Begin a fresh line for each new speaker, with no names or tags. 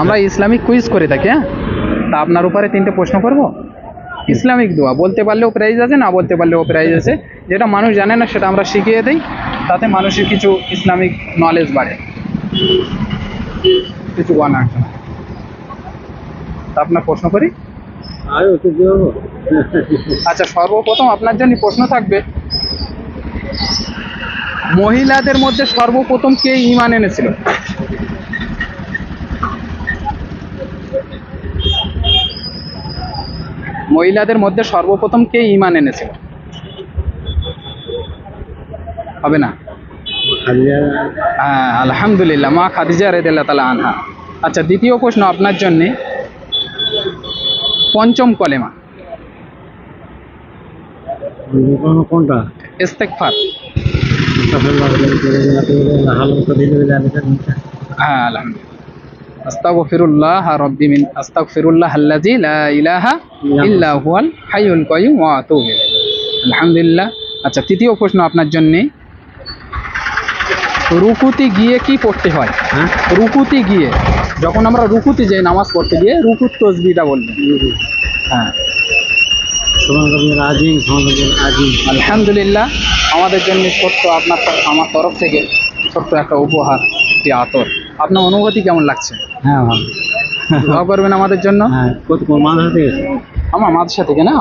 আমরা Islamic quiz করে থাকি হ্যাঁ? তা আপনার উপরে তিনটে প্রশ্ন করব? ইসলামিক দোয়া বলতে পারলেও প্রাইজ আছে না বলতে পারলেও প্রাইজ আছে। যেটা মানুষ জানে না সেটা আমরা শিখিয়ে দিই। তাতে মানুষের কিছু ইসলামিক নলেজ বাড়ে। কিছু বানা তা আপনার প্রশ্ন করি? আচ্ছা সর্বপ্রথম আপনার জন্য প্রশ্ন থাকবে মহিলাদের মধ্যে সর্বপ্রথম কে ইমান এনেছিল? মহিলাদের মধ্যে সর্বপ্রথম কে ইমান এনেছিল? হবে না? হ্যাঁ আলহামদুলিল্লাহ। মা খাদিজা রেদিল্লা তালা আনহা। আচ্ছা দ্বিতীয় প্রশ্ন আপনার জন্যে। পঞ্চম কলেমা।
কোনো কোনটা?
ইস্তেকফার হ্যাঁ আলহামদুলিল্লাহ। আস্তাগফিরুল্লাহ রাব্বি মিন আস্তাগফিরুল্লাহ আল্লাযী লা ইলাহা ইল্লা হুয়াল হাইয়ুল কাইয়ুম ওয়া আতুবু আলহামদুলিল্লাহ। আচ্ছা তৃতীয় প্রশ্ন আপনার জন্য। রুকুতে গিয়ে কি পড়তে হয়?
হ্যাঁ?
রুকুতে গিয়ে যখন আমরা রুকুতে যাই নামাজ পড়তে গিয়ে রুকুত তসবিটা বলবেন। হ্যাঁ। আলহামদুলিল্লাহ আমাদের জন্য ছোট্ট আপনার আমার তরফ থেকে ছোট্ট একটা উপহার একটি আতর। আপনার অনুভূতি কেমন লাগছে?
হ্যাঁ ভালো।
দোয়া করবেন আমাদের জন্য।
হ্যাঁ
আমার মাদ্রাসা থেকে না